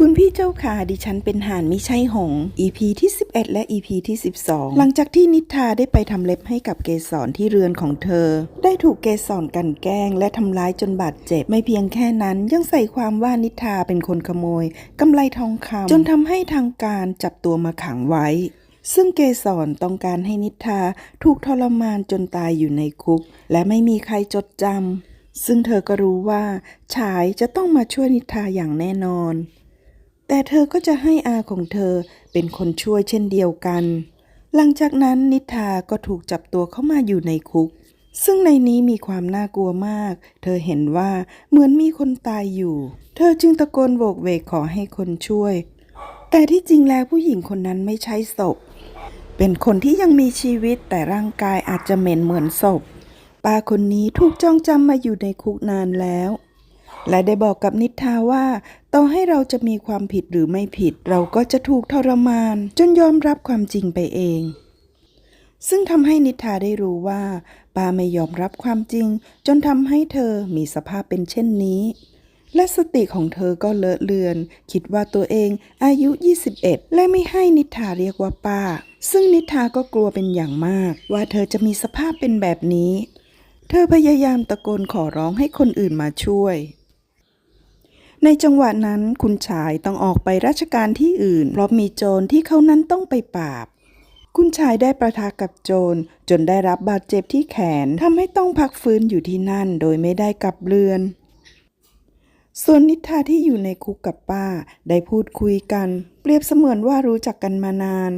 คุณพี่เจ้าค่ะดิฉันเป็นห่านมิใช่หง EP ที่ 11 และ EP ที่ 12 หลังจากที่นิทาได้ไปทำเล็บให้กับเกสรที่เรือนของเธอ ได้ถูกเกสรกลันแกล้งและทำร้ายจนบาดเจ็บ ไม่เพียงแค่นั้นยังใส่ความว่านิทาเป็นคนขโมยกำไรทองคำจนทำให้ทางการจับตัวมาขังไว้ ซึ่งเกสรต้องการให้นิทาถูกทรมานจนตายอยู่ในคุก และไม่มีใครจดจำซึ่งเธอก็รู้ว่าชายจะต้องมาช่วยนิทาอย่างแน่นอน แต่เธอก็จะให้อาของเธอเป็นคนช่วยเช่นเดียวกัน หลังจากนั้นนิทาก็ถูกจับตัวเข้ามาอยู่ในคุก ซึ่งในนี้มีความน่ากลัวมาก เธอเห็นว่าเหมือนมีคนตายอยู่ เธอจึงตะโกนโวกเวกขอให้คนช่วย แต่ที่จริงแล้วผู้หญิงคนนั้นไม่ใช่ศพ เป็นคนที่ยังมีชีวิตแต่ร่างกายอาจจะเหม็นเหมือนศพป้าคนนี้ถูกจ้องจำมาอยู่ในคุกนานแล้ว และได้บอกกับนิทาว่า ต่อให้เราจะมีความผิดหรือไม่ผิด เราก็จะถูกทรมาน จนยอมรับความจริงไปเอง ซึ่งทำให้นิทาได้รู้ว่าป้าไม่ยอมรับความจริง จนทำให้เธอมีสภาพเป็นเช่นนี้ และสติของเธอก็เลอะเลือน คิดว่าตัวเองอายุ 21 และไม่ให้นิทาเรียกว่าป้า ซึ่งนิทาก็กลัวเป็นอย่างมาก ว่าเธอจะมีสภาพเป็นแบบนี้ เธอพยายามตะโกนขอร้องให้คนอื่นมาช่วย ในจังหวะนั้นคุณชายต้องออกไปราชการที่อื่น เพราะมีโจรที่เขานั้นต้องไปปราบ คุณชายได้ประทะกับโจร จนได้รับบาดเจ็บที่แขนทำให้ต้องพักฟื้นอยู่ที่นั่นโดยไม่ได้กลับเรือน ส่วนนิทาที่อยู่ในคุกกับป้าได้พูดคุยกัน เปรียบเสมือนว่ารู้จักกันมานาน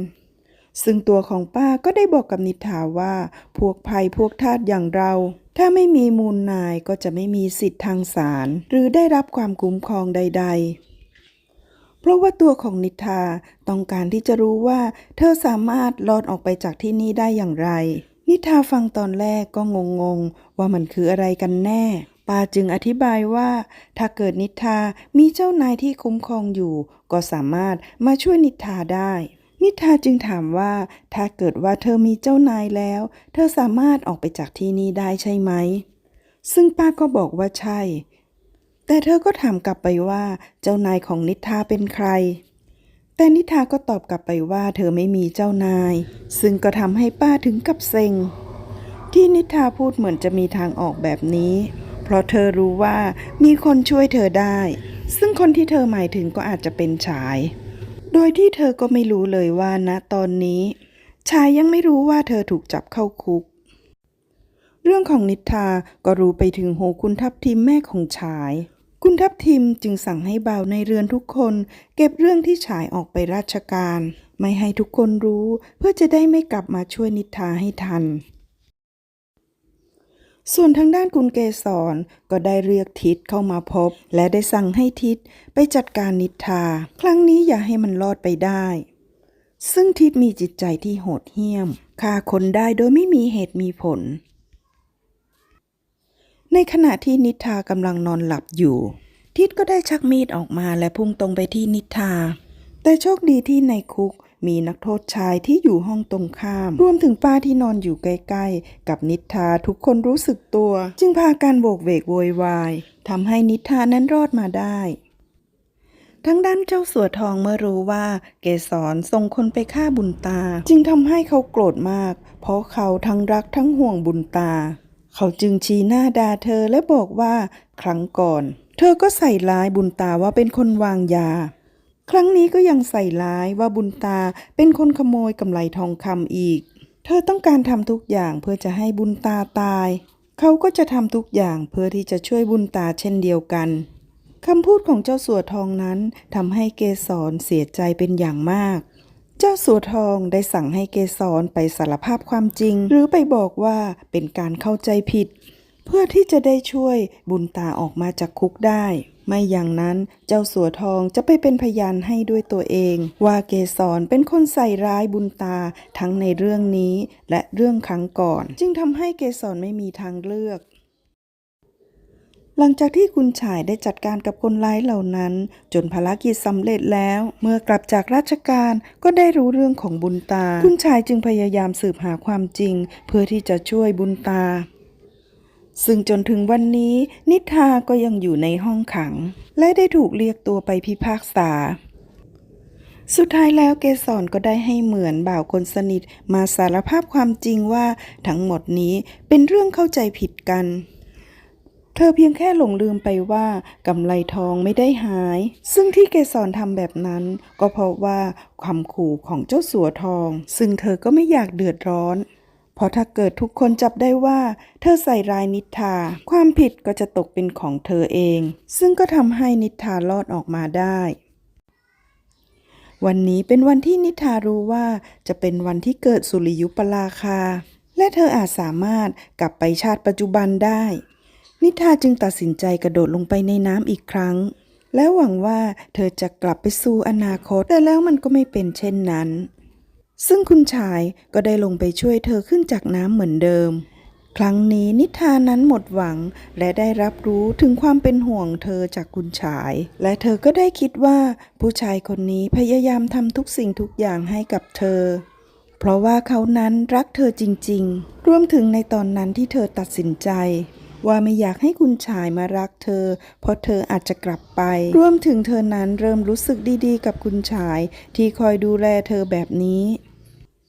ซึ่งตัวของป้าก็ได้บอกกับนิทาว่าพวกภัยพวกทาสอย่างเรา ถ้าไม่มีมูลนายก็จะไม่มีสิทธิ์ทางศาลหรือได้รับความคุ้มครองใด ๆ เพราะว่าตัวของนิทาต้องการที่จะรู้ว่า เธอสามารถรอดออกไปจากที่นี่ได้อย่างไร นิทาฟังตอนแรกก็งงๆ ว่ามันคืออะไรกันแน่ป้าจึงอธิบายว่า ถ้าเกิดนิทามีเจ้านายที่คุ้มครองอยู่ ก็สามารถมาช่วยนิทาได้ นิทาจึงถามว่า ถ้าเกิดว่าเธอมีเจ้านายแล้ว เธอสามารถออกไปจากที่นี่ได้ใช่ไหม ซึ่งป้าก็บอกว่าใช่ แต่เธอก็ถามกลับไปว่า เจ้านายของนิทาเป็นใคร แต่นิทาก็ตอบกลับไปว่า เธอไม่มีเจ้านาย ซึ่งก็ทำให้ป้าถึงกับเซ็ง ที่นิทาพูดเหมือนจะมีทางออกแบบนี้ เพราะเธอรู้ว่ามีคนช่วยเธอได้ ซึ่งคนที่เธอหมายถึงก็อาจจะเป็นชาย โดยที่เธอก็ไม่รู้เลยว่าณตอนนี้ ชายยังไม่รู้ว่าเธอถูกจับเข้าคุก เรื่องของนิทาก็รู้ไปถึงหูคุณทัพทิมแม่ของชาย คุณทัพทิมจึงสั่งให้บ่าวในเรือนทุกคน เก็บเรื่องที่ชายออกไปราชการ ไม่ให้ทุกคนรู้ เพื่อจะได้ไม่กลับมาช่วยนิทาให้ทัน ส่วนทางด้านคุณเกษรก็ได้เรียกทิศเข้ามาพบ และได้สั่งให้ทิศไปจัดการนิทา ครั้งนี้อย่าให้มันรอดไปได้ ซึ่งทิศมีจิตใจที่โหดเหี้ยมฆ่าคนได้โดยไม่มีเหตุมีผล ในขณะที่นิทากำลังนอนหลับอยู่ ทิศก็ได้ชักมีดออกมาและพุ่งตรงไปที่นิทา แต่โชคดีที่ในคุก มีนักโทษชายที่อยู่ห้องตรงข้าม รวมถึงป้าที่นอนอยู่ใกล้ๆ กับนิทาทุกคนรู้สึกตัว จึงพากันโบกเวกโวยวายทำให้นิทานั้นรอดมาได้ทั้งด้านเจ้าสัวทองเมื่อรู้ว่าเกสรส่งคนไปฆ่าบุญตา จึงทำให้เขาโกรธมาก เพราะเขาทั้งรักทั้งห่วงบุญตา เขาจึงชี้หน้าด่าเธอและบอกว่าครั้งก่อน เธอก็ใส่ร้ายบุญตาว่าเป็นคนวางยา ครั้งนี้ก็ยังใส่ร้ายว่าบุญตาเป็นคนขโมยกำไรทองคำอีก เธอต้องการทำทุกอย่างเพื่อจะให้บุญตาตาย เขาก็จะทำทุกอย่างเพื่อที่จะช่วยบุญตาเช่นเดียวกันคำพูดของเจ้าสัวทองนั้นทำให้เกสรเสียใจเป็นอย่างมาก เจ้าสัวทองได้สั่งให้เกสรไปสารภาพความจริง หรือไปบอกว่าเป็นการเข้าใจผิด เพื่อที่จะได้ช่วยบุญตาออกมาจากคุกได้ ไม่อย่างนั้นเจ้าสัวทองจะไปเป็นพยานให้ด้วยตัวเอง ว่าเกสรเป็นคนใส่ร้ายบุญตาทั้งในเรื่องนี้และเรื่องครั้งก่อน จึงทำให้เกสรไม่มีทางเลือกหลังจากที่คุณชายได้จัดการกับคนร้ายเหล่านั้น จนภารกิจสำเร็จแล้ว เมื่อกลับจากราชการก็ได้รู้เรื่องของบุญตา คุณชายจึงพยายามสืบหาความจริง เพื่อที่จะช่วยบุญตา ซึ่งจนถึงวันนี้นิทาก็ยังอยู่ในห้องขัง และได้ถูกเรียกตัวไปพิพากษา สุดท้ายแล้วเกสรก็ได้ให้เหมือนบ่าวคนสนิทมาสารภาพความจริงว่าทั้งหมดนี้เป็นเรื่องเข้าใจผิดกัน เธอเพียงแค่หลงลืมไปว่ากำไลทองไม่ได้หาย ซึ่งที่เกสรทำแบบนั้น ก็เพราะว่าความขู่ของเจ้าสัวทอง ซึ่งเธอก็ไม่อยากเดือดร้อน เพราะถ้าเกิดทุกคนจับได้ว่า เธอใส่ร้ายนิทา ความผิดก็จะตกเป็นของเธอเอง ซึ่งก็ทำให้นิทารอดออกมาได้ วันนี้เป็นวันที่นิทารู้ว่าจะเป็นวันที่เกิดสุริยุปราคา และเธออาจสามารถกลับไปชาติปัจจุบันได้ นิทาจึงตัดสินใจกระโดดลงไปในน้ำอีกครั้ง และหวังว่าเธอจะกลับไปสู่อนาคตแต่แล้วมันก็ไม่เป็นเช่นนั้น ซึ่งคุณชายก็ได้ลงไปช่วยเธอขึ้นจากน้ำเหมือนเดิม ครั้งนี้นิทานนั้นหมดหวังและได้รับรู้ถึงความเป็นห่วงเธอจากคุณชาย และเธอก็ได้คิดว่าผู้ชายคนนี้พยายามทำทุกสิ่งทุกอย่างให้กับเธอ เพราะว่าเขานั้นรักเธอจริงๆ รวมถึงในตอนนั้นที่เธอตัดสินใจว่าไม่อยากให้คุณชายมารักเธอ เพราะเธออาจจะกลับไป รวมถึงเธอนั้นเริ่มรู้สึกดีๆ กับคุณชายที่คอยดูแลเธอแบบนี้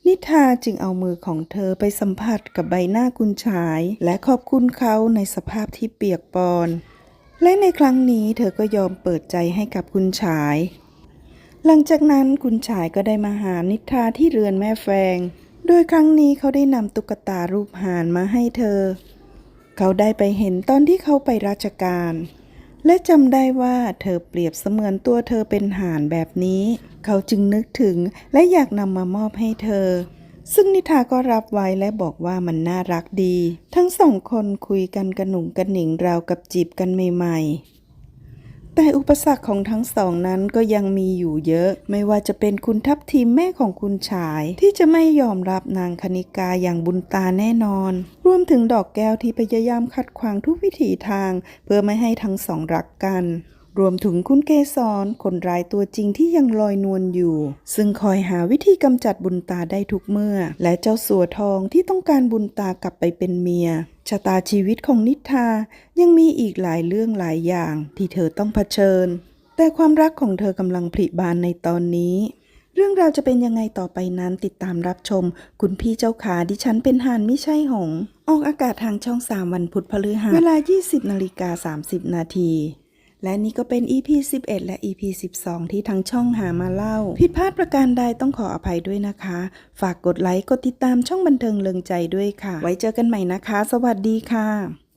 นิทาจึงเอามือของเธอไปสัมผัสกับใบหน้าคุณชาย และขอบคุณเขาในสภาพที่เปียกปอน และในครั้งนี้เธอก็ยอมเปิดใจให้กับคุณชาย หลังจากนั้นคุณชายก็ได้มาหานิทาที่เรือนแม่แฟง โดยครั้งนี้เขาได้นำตุ๊กตารูปหานมาให้เธอ เขาได้ไปเห็นตอนที่เขาไปราชการ และจำได้ว่าเธอเปรียบเสมือนตัวเธอเป็นห่านแบบนี้ เขาจึงนึกถึงและอยากนำมามอบให้เธอ ซึ่งนิทาก็รับไว้และบอกว่ามันน่ารักดี ทั้งสองคนคุยกันกระหนุ่งกระหนิงราวกับจีบกันใหม่ๆ แต่อุปสรรคของทั้งสองนั้นก็ยังมีอยู่เยอะ ไม่ว่าจะเป็นคุณทัพทีมแม่ของคุณชาย ที่จะไม่ยอมรับนางคณิกาอย่างบุญตาแน่นอน รวมถึงดอกแก้วที่พยายามขัดขวางทุกวิถีทาง เพื่อไม่ให้ทั้งสองรักกันรวมถึงคุณเกสรคนร้ายตัวจริงที่ยังลอยนวลอยู่ ซึ่งคอยหาวิธีกำจัดบุญตาได้ทุกเมื่อ และเจ้าสัวทองที่ต้องการบุญตากลับไปเป็นเมีย ชะตาชีวิตของนิทายังมีอีกหลายเรื่องหลายอย่างที่เธอต้องเผชิญ แต่ความรักของเธอกำลังผลิบานในตอนนี้ เรื่องราวจะเป็นยังไงต่อไปนั้นติดตามรับชม คุณพี่เจ้าขาดิฉันเป็นหานไม่ใช่หง ออกอากาศทางช่อง 3 วันพุธพฤหัสเวลา 20นาฬิกา30นาที และนี่ก็เป็น EP 11 และ EP 12 ที่ทั้งช่องหามาเล่า ผิดพลาดประการใดต้องขออภัยด้วยนะคะ ฝากกดไลค์ กดติดตามช่องบันเทิงเลิงใจด้วยค่ะ ไว้เจอกันใหม่นะคะ สวัสดีค่ะ